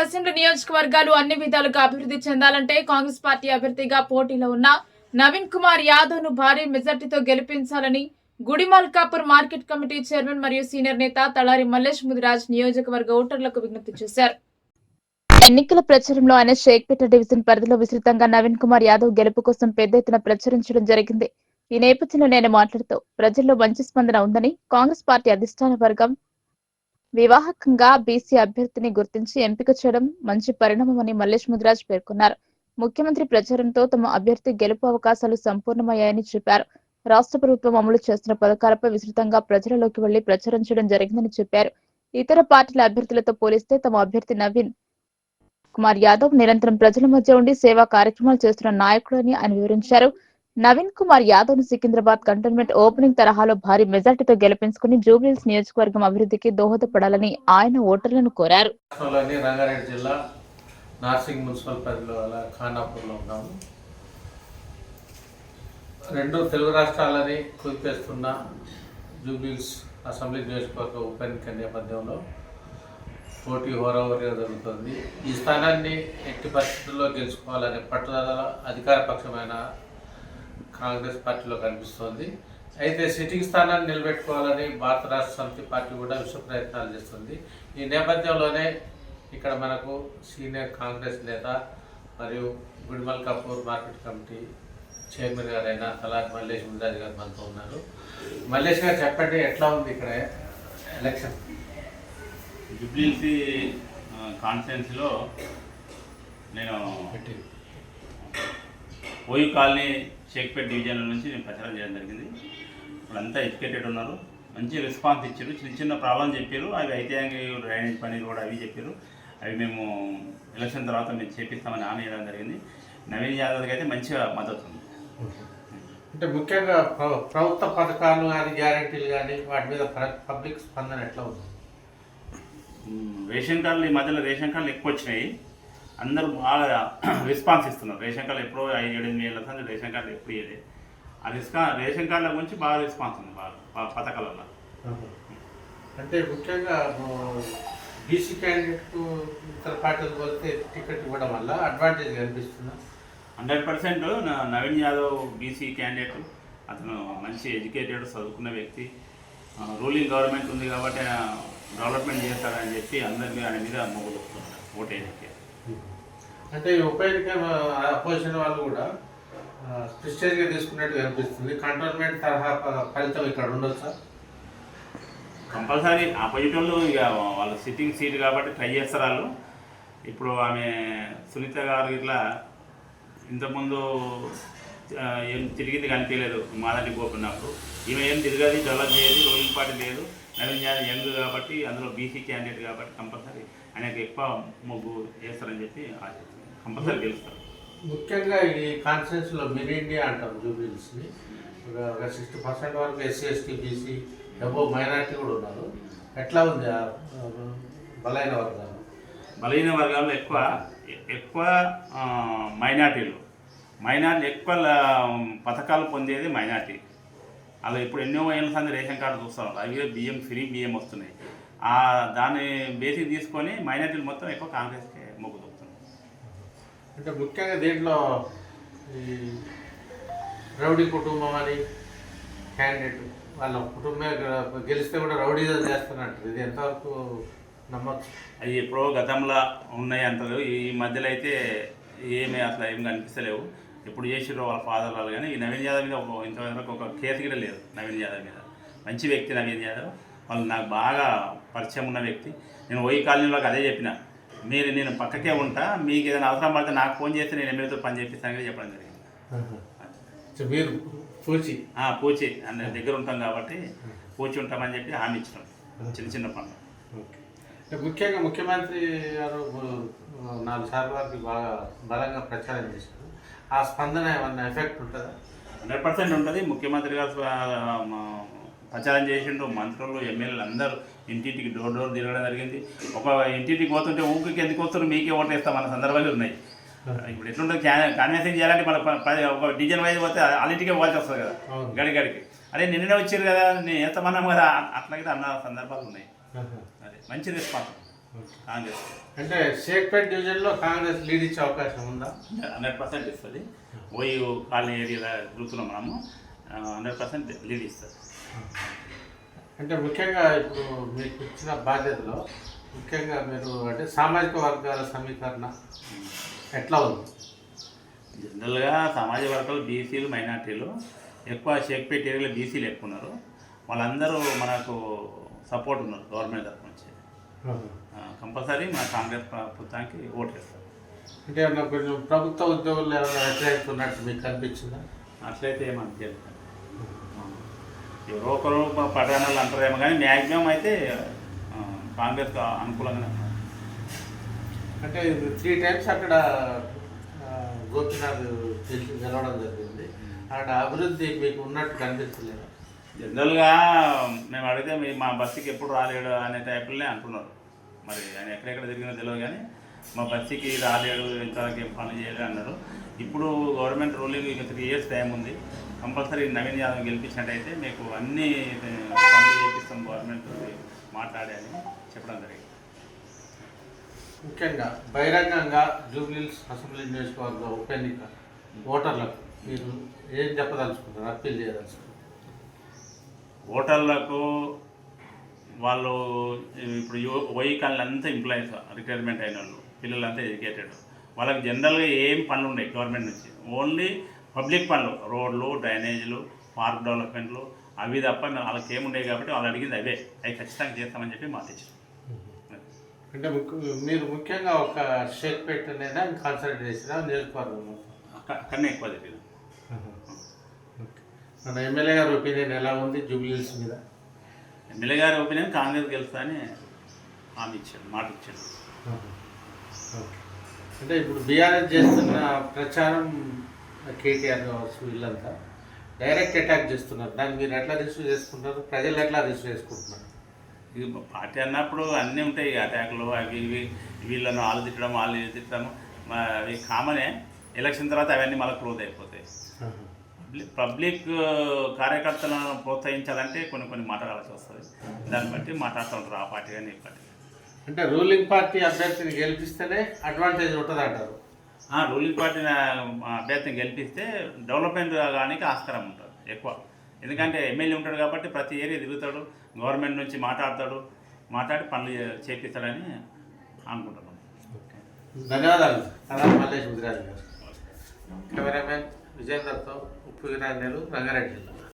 Assembly నియోజకవర్గాలు అన్ని విధాలుగా అభివృద్ధి చెందాలంటే కాంగ్రెస్ పార్టీ అభ్యర్థిగా పోటీలో ఉన్న నవీన్ కుమార్ యాదవ్ను భారీ మెజార్టీతో గెలిపించాలని గుడిమల్కాపూర్ మార్కెట్ కమిటీ చైర్మన్ మరియు సీనియర్ నేత తలారి మల్లేష్ ముదిరాజ్ నియోజకవర్గ ఓటర్లకు విజ్ఞప్తి చేశారు. ఎన్నికల ప్రచారంలో ఆయన షేక్పేట డివిజన్ పరిధిలో విస్తృతంగా నవీన్ కుమార్ యాదవ్ గెలుపు కోసం పెద్ద ఎత్తున ప్రచురించడం జరిగింది. ఈ నేపథ్యంలో నేను మాట్లాడుతూ ప్రజల్లో మంచి స్పందన ఉందని కాంగ్రెస్ పార్టీ అధిష్టాన వర్గం వివాహకంగా బీసీ అభ్యర్థిని గుర్తించి ఎంపిక చేయడం మంచి పరిణామమని మల్లేష్ ముదిరాజ్ పేర్కొన్నారు. ముఖ్యమంత్రి ప్రచారంతో తమ అభ్యర్థి గెలుపు అవకాశాలు సంపూర్ణమయ్యాయని చెప్పారు. రాష్ట్ర ప్రభుత్వం అమలు చేస్తున్న పథకాలపై విస్తృతంగా ప్రజలలోకి వెళ్ళి ప్రచారం చేయడం జరిగిందని చెప్పారు. ఇతర పార్టీల అభ్యర్థులతో పోలిస్తే తమ అభ్యర్థి నవీన్ కుమార్ యాదవ్ నిరంతరం ప్రజల మధ్య ఉండి సేవా కార్యక్రమాలు చేస్తున్న నాయకుడని ఆయన వివరించారు. నవీన్ కుమార్ యాదవ్ను సికింద్రాబాద్ కంటోన్మెంట్ ఓపెనింగ్ తరహాలో భారీ మెజార్టీతో గెలిపించుకుని జూబ్లీస్ నియోజకవర్గం అభివృద్ధికి దోహదపడాలని ఆయన ఓటర్లను కోరారు. రంగారెడ్డి జిల్లా నార్సింగ్ మున్సిపల్ పరిధిలో ఖానాపూర్లో ఉన్నాము రెండు తెలుగు రాష్ట్రాలని కుదిపేస్తున్న జూబిల్స్ అసెంబ్లీ నియోజకవర్గ ఉప ఎన్నిక నేపథ్యంలో పోటీ హోరాహోరీగా జరుగుతుంది. ఈ స్థానాన్ని ఎట్టి పరిస్థితుల్లో గెలుచుకోవాలనే పట్టుదల అధికార పక్షమైన కాంగ్రెస్ పార్టీలో కనిపిస్తోంది. అయితే సిట్టింగ్ స్థానాన్ని నిలబెట్టుకోవాలని భారత రాష్ట్ర సమితి పార్టీ కూడా విశ్వ ప్రయత్నాలు చేస్తుంది. ఈ నేపథ్యంలోనే ఇక్కడ మనకు సీనియర్ కాంగ్రెస్ నేత మరియు Gudimalkapur market committee chairman గారైన తలారి మల్లేష్ ముందాజ్ గారు మనతో ఉన్నారు. మల్లేష్ గారు చెప్పండి ఎట్లా ఉంది ఇక్కడ ఎలక్షన్? జుబ్లీసి కాన్ఫరెన్స్లో నేను ఓయూ కాలనీ షేక్పేట్ డివిజన్ నుంచి నేను ప్రచారం చేయడం జరిగింది. అంతా ఎడ్యుకేటెడ్ ఉన్నారు. మంచి రెస్పాన్స్ ఇచ్చారు. చిన్న చిన్న ప్రాబ్లం చెప్పారు. అవి అయితే డ్రైనేజ్ పని కూడా అవి చెప్పారు. అవి మేము ఎలక్షన్ తర్వాత మేము చేపిస్తామని హామీ ఇవ్వడం జరిగింది. నవీన్ యాదవ్కి అయితే మంచిగా మద్దతు ఉంది. అంటే ముఖ్యంగా ప్ర- ప్రభుత్వ పథకాలు కానీ గ్యారంటీలు కానీ వాటి మీద పబ్లిక్ స్పందన ఎట్లా ఉంది. రేషన్ కార్డులు ఈ మధ్యలో రేషన్ కార్డులు ఎక్కువ వచ్చినాయి. అందరూ బాగా రెస్పాన్స్ ఇస్తున్నారు. రేషన్ కార్డులు ఎప్పుడో ఐదు ఏడు ఎనిమిది ఏళ్ళ సంది రేషన్ కార్డులు ఎప్పుడు ఇయ్యలే. ఆ రిస్కా రేషన్ కార్డుల గురించి బాగా రెస్పాన్స్ ఉంది బాగా ప- పథకాల వల్ల అంటే ముఖ్యంగా బీసీ క్యాండిడేట్కు ఇతర పార్టీలు పోతే టికెట్ ఇవ్వడం వల్ల అడ్వాంటేజ్ కనిపిస్తుందా hundred percent Naveen Yadav BC candidate. అతను మంచి ఎడ్యుకేటెడ్ చదువుకున్న వ్యక్తి. రూలింగ్ గవర్నమెంట్ ఉంది కాబట్టి డెవలప్మెంట్ చేస్తాడని చెప్పి అందరికీ ఆయన మీద మొగ్గు ఓటేయడానికి. అంటే ఈ ఉప ఎన్నిక అపోజిషన్ వాళ్ళు కూడా ప్రిస్టేజ్గా తీసుకున్నట్టు కనిపిస్తుంది కంటోన్మెంట్ తరహా ఫలితం ఇక్కడ ఉండొచ్చా? కంపల్సరీ అపోజిట్ వాళ్ళు ఇక వాళ్ళ సిట్టింగ్ సీట్ కాబట్టి ట్రై చేస్తారు వాళ్ళు. ఇప్పుడు ఆమె సునీత గారు ఇట్లా ఇంతకుముందు ఏం తిరిగింది కనిపించలేదు మాదండి పోకున్నప్పుడు. ఈమె ఏం తిరగదు డెవలప్ చేయదు రూలింగ్ పార్టీ లేదు. నవీన్ యాదవ్ యంగ్ కాబట్టి అందులో బీసీ క్యాండిడేట్ కాబట్టి కంపల్సరీ ఆయనకు ఎక్కువ మొగ్గు చేస్తారని చెప్పి ఆశిస్తున్నాను కంపల్సరీ గెలుస్తారు ముఖ్యంగా ఈ కాన్ఫరెన్స్లో మినీ ఇండియా అంటాం జూబిల్స్ని ఒక సిక్స్టీ పర్సెంట్ వరకు ఎస్సీ ఎస్టీ బీసీ డబ్బో మైనార్టీ కూడా ఉన్నారు. ఎట్లా ఉంది బలైన వర్గాలు? బలహీన వర్గాల్లో ఎక్కువ ఎక్కువ మైనార్టీలు. మైనార్టీ ఎక్కువ పథకాలు పొందేది మైనార్టీ. అలా ఇప్పుడు ఎన్నో ఏళ్ళ సంది రేషన్ కార్డు చూస్తాం అవి బియ్యం ఫ్రీ బియ్యం వస్తున్నాయి. ఆ దాన్ని బేసిక్ తీసుకొని మైనార్టీలు మొత్తం ఎక్కువ కాంగ్రెస్కే మొగ్గు చూపుతున్నాయి అంటే ముఖ్యంగా దీంట్లో ఈ రౌడీ కుటుంబం అని క్యాండిడేట్ వాళ్ళ కుటుంబమే గెలిస్తే కూడా రౌడీ చేస్తున్నట్టు. ఇది ఎంతవరకు నమ్మచ్చు అవి ఎప్పుడో గతంలో ఉన్నాయి అంటారు ఈ మధ్యలో అయితే ఏమీ అసలు ఏం కనిపిస్తలేవు. ఎప్పుడు చేసిరో వాళ్ళ ఫాదర్ వాళ్ళు కానీ ఈ నవీన్ యాదవ్ మీద ఒక ఇంతవరకు ఒక కేసు కూడా లేదు నవీన్ యాదవ్ మీద. మంచి వ్యక్తి నవీన్ యాదవ్. వాళ్ళు నాకు బాగా పరిచయం ఉన్న వ్యక్తి. నేను ఓయి కాలనీలోకి అదే చెప్పిన. మీరు నేను పక్కకే ఉంటా. మీకు ఏదైనా అవసరం పడితే నాకు ఫోన్ చేస్తే నేను ఎమ్మెల్యేతో పని చేపిస్తాను చెప్పడం జరిగింది. సో మీరు పూచి? ఆ, పూచి. అన్న దగ్గర ఉంటాం కాబట్టి పూచి ఉంటామని చెప్పి హామీ ఇచ్చినాం. చిన్న చిన్న పనులు. ఓకే. ముఖ్యంగా ముఖ్యమంత్రి గారు నాలుగు సార్లు వారికి బాగా బలంగా ప్రచారం చేశారు. ఆ స్పందన ఏమన్నా ఎఫెక్ట్ ఉంటుందా? హండ్రెడ్ పర్సెంట్ ఉంటుంది. ముఖ్యమంత్రి గారు ప్రచారం చేసిండు మంత్రులు ఎమ్మెల్యేలు అందరూ ఇంటింటికి డోర్ డోర్ తిరగడం జరిగింది. ఒక ఇంటింటికి పోతుంటే ఊరికి ఎందుకు వస్తారు మీకే ఓటేస్తాం అన్న సందర్భాలు ఉన్నాయి. ఇప్పుడు ఎట్లుంటుంది కాన్వెన్సింగ్ చేయాలంటే మన ఒక డిజైన్ వైజ్ పోతే ఇంటికే పోవాల్సి వస్తుంది కదా. గడి గడికి అదే నిన్ననే వచ్చారు కదా నేను వేస్తామన్నాం కదా అట్లాగే అన్న సందర్భాలు ఉన్నాయి. అదే మంచి రెస్పాన్స్. కాంగ్రెస్. అంటే షేక్పేట్ డివిజన్లో కాంగ్రెస్ లీడ్ ఇచ్చే అవకాశం ఉందా? హండ్రెడ్ పర్సెంట్ ఇస్తుంది. ఓయి కాలనీ ఏరియా తిరుగుతున్నాం మనము హండ్రెడ్ పర్సెంట్ లీడ్ ఇస్తుంది. అంటే ముఖ్యంగా ఇప్పుడు మీకు ఇచ్చిన బాధ్యతలో ముఖ్యంగా మీరు అంటే సామాజిక వర్గాల సమీకరణ ఎట్లా ఉంది? జనరల్గా సమాజ వర్గాలు బీసీలు మైనార్టీలు ఎక్కువ షేక్పేట్ ఏరియాలో బీసీలు ఎక్కువ ఉన్నారు. వాళ్ళందరూ మనకు సపోర్ట్ ఉన్నారు గవర్నమెంట్ తరఫు నుంచి. కంపల్సరీ మన కాంగ్రెస్ ప్రభుత్వానికి ఓటు వేస్తారు. అంటే ఏమన్నా కొంచెం ప్రభుత్వ ఉద్యోగులు ఏమైనా వ్యతిరేకత ఉన్నట్టు మీకు కనిపించిందా అట్లయితే ఏమనిపించదు ఎవరో ఒకరు పట్టణాలు అంటారేమో కానీ మ్యాక్సిమం అయితే కాంగ్రెస్ అనుకూలంగానే ఉన్నారు. అంటే త్రీ టైమ్స్ అక్కడ గోపీనాథ్ గెలిచి గెలవడం జరిగింది. అక్కడ అభివృద్ధి మీకు ఉన్నట్టు కనిపించలేదు జనరల్గా మేము అడిగితే మీ మా బస్సుకి ఎప్పుడు రాలేడు అనే టైపులనే అంటున్నారు. మరి ఆయన ఎక్కడెక్కడ తిరిగినా తెలియదు కానీ మా బస్సుకి రాలేడు ఇంతవరకు ఏం పనులు చేయలేదు అన్నారు. ఇప్పుడు గవర్నమెంట్ రూలింగ్ ఇంకా త్రీ ఇయర్స్ టైం ఉంది. కంపల్సరీ నవీన్ యాదవ్ గెలిపించినట్టయితే మీకు అన్ని పనులు చేపిస్తాం గవర్నమెంట్ మాట్లాడి అని చెప్పడం జరిగింది. ముఖ్యంగా బహిరంగంగా జూబ్లీల్స్ అసెంబ్లీ నియోజకవర్గ ఉప ఎన్నిక ఓటర్లకు మీరు ఏం చెప్పదలుచుకుంటారు అప్పీల్ చేయదలుచుకుంటారు ఓటర్లకు వాళ్ళు ఇప్పుడు యువ వైకాళ్ళు అంతా ఎంప్లాయీస్ రిటైర్మెంట్ అయిన వాళ్ళు పిల్లలంతా ఎడ్యుకేటెడ్ వాళ్ళకి జనరల్గా ఏం పనులు ఉన్నాయి గవర్నమెంట్ నుంచి. ఓన్లీ పబ్లిక్ పనులు రోడ్లు డ్రైనేజీలు పార్క్ డెవలప్మెంట్లు అవి తప్ప మేము వాళ్ళకి ఏముండేవి కాబట్టి వాళ్ళు అడిగింది అవే. అవి ఖచ్చితంగా చేస్తామని చెప్పి మాట ఇచ్చారు అంటే మీరు ముఖ్యంగా ఒక షేక్పేట్ అనేది కాన్సన్ట్రేట్ చేసిన నియోజకవర్గం మొత్తం. అక్క- అక్కడనే ఎక్కువ జరిగింది ఓకే. మన ఎమ్మెల్యే గారి ఒపీనియన్ ఎలా ఉంది జూబ్లీల్స్ మీద? ఎమ్మెల్యే గారి ఒపీనియన్ కాంగ్రెస్ గెలుస్తా అని హామీ ఇచ్చాడు మాట ఇచ్చాడు ఓకే. అంటే ఇప్పుడు బీఆర్ఎస్ చేస్తున్న ప్రచారం కేటీఆర్ కావచ్చు వీళ్ళంతా. డైరెక్ట్ అటాక్ చేస్తున్నారు. దాన్ని మీరు ఎట్లా రిసీవ్ చేసుకుంటారు? ప్రజలు ఎట్లా రిసీవ్ చేసుకుంటున్నారు? ఇది పార్టీ అన్నప్పుడు అన్నీ ఉంటాయి. అటాక్లు అవి ఇవి. వీళ్ళను వాళ్ళు తిట్టడం వాళ్ళు వీళ్ళు తిట్టడం. అవి కామనే. ఎలక్షన్ తర్వాత అవన్నీ మళ్ళీ క్లోజ్ అయిపోతాయి. పబ్లిక్ పబ్లిక్ కార్యకర్తలను ప్రోత్సహించాలంటే కొన్ని కొన్ని మాట్లాడాల్సి వస్తుంది. దాన్ని బట్టి మాట్లాడుతూ ఉంటారు ఆ పార్టీ కానీ ఈ పార్టీ. అంటే రూలింగ్ పార్టీ అభ్యర్థిని గెలిపిస్తేనే అడ్వాంటేజ్ ఉంటుంది అంటారు రూలింగ్ పార్టీ అభ్యర్థిని గెలిపిస్తే డెవలప్మెంట్ కానీ ఆస్కారం ఉంటుంది ఎక్కువ. ఎందుకంటే ఎమ్మెల్యే ఉంటాడు కాబట్టి ప్రతి ఏరియా తిరుగుతాడు గవర్నమెంట్ నుంచి మాట్లాడతాడు మాట్లాడి పనులు చేపిస్తాడని అనుకుంటున్నాం. ధన్యవాదాలు. అలా మల్లేష్ గుజరాత్ గారు. కెమెరామెన్ విజేందర్తో ఉప్పు రంగారెడ్డి జిల్లా.